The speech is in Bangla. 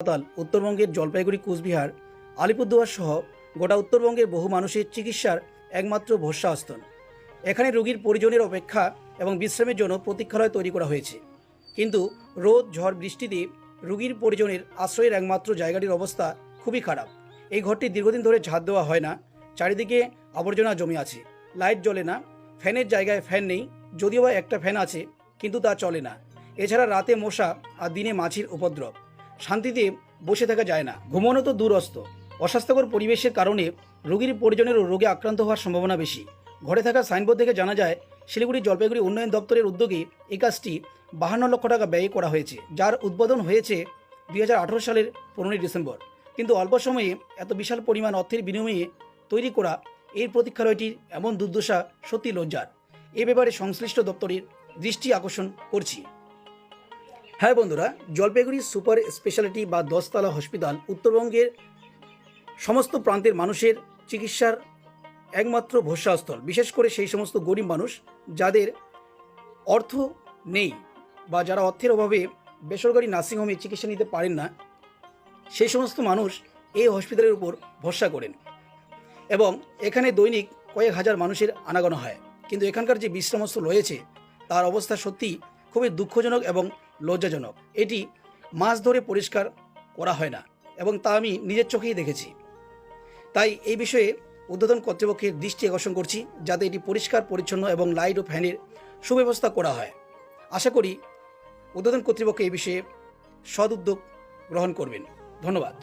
হাসপাতাল, উত্তরবঙ্গের জলপাইগুড়ি, কুচবিহার, আলিপুরদুয়ার সহ গোটা উত্তরবঙ্গের বহু মানুষের চিকিৎসার একমাত্র ভরসা আস্তন এখানে রোগীর পরিজনের অপেক্ষা এবং বিশ্রামের জন্য প্রতীক্ষালয় তৈরি করা হয়েছে। কিন্তু রোদ, ঝড়, বৃষ্টিতে রোগীর পরিজনের আশ্রয়ের একমাত্র জায়গাটির অবস্থা খুবই খারাপ। এই ঘরটি দীর্ঘদিন ধরে ঝাঁত দেওয়া হয় না, চারিদিকে আবর্জনা জমে আছে। লাইট জ্বলে না, ফ্যানের জায়গায় ফ্যান নেই, যদিও একটা ফ্যান আছে, কিন্তু তা চলে না। এছাড়া রাতে মশা আর দিনে মাছির উপদ্রব। শান্তিতে বসে থাকা যায় না। ঘুমানো তো দূরস্ত। অস্বাস্থ্যকর পরিবেশের কারণে রোগীর পরিজনেরও রোগে আক্রান্ত হওয়ার সম্ভাবনা বেশি। ঘরে থাকা সাইনবোর্ড থেকে জানা যায়, শিলিগুড়ি জলপাইগুড়ি উন্নয়ন দপ্তরের উদ্যোগে এই কাজটি বাহান্ন লক্ষ টাকা ব্যয় করা হয়েছে, যার উদ্বোধন হয়েছে দুই হাজার আঠারো সালের পনেরোই ডিসেম্বর। কিন্তু অল্প সময়ে এত বিশাল পরিমাণ অর্থের বিনিময়ে তৈরি করা এই প্রতীক্ষালয়টির এমন দুর্দশা সত্যি লজ্জার। এ ব্যাপারে সংশ্লিষ্ট দপ্তরের দৃষ্টি আকর্ষণ করছি। হ্যাঁ বন্ধুরা, জলপাইগুড়ি সুপার স্পেশালিটি বা দশতলা হসপিটাল উত্তরবঙ্গের সমস্ত প্রান্তের মানুষের চিকিৎসার একমাত্র ভরসাস্থল। বিশেষ করে সেই সমস্ত গরিব মানুষ যাদের অর্থ নেই বা যারা অর্থের অভাবে বেসরকারি নার্সিংহোমে চিকিৎসা নিতে পারেন না, সেই সমস্ত মানুষ এই হসপিটালের উপর ভরসা করেন এবং এখানে দৈনিক কয়েক হাজার মানুষের আনাগোনা হয়। কিন্তু এখানকার যে বিশ্রামস্থল রয়েছে, তার অবস্থা সত্যি খুবই দুঃখজনক এবং লজ্জাজনক। এটি মাছ ধরে পরিষ্কার করা হয় না এবং তা আমি নিজের চোখেই দেখেছি। তাই এই বিষয়ে উদ্বোধন কর্তৃপক্ষের দৃষ্টি আকর্ষণ করছি, যাতে এটি পরিষ্কার, পরিচ্ছন্ন এবং লাইট ও ফ্যানের সুব্যবস্থা করা হয়। আশা করি উদ্বোধন কর্তৃপক্ষ এই বিষয়ে সদ উদ্যোগ গ্রহণ করবেন। ধন্যবাদ।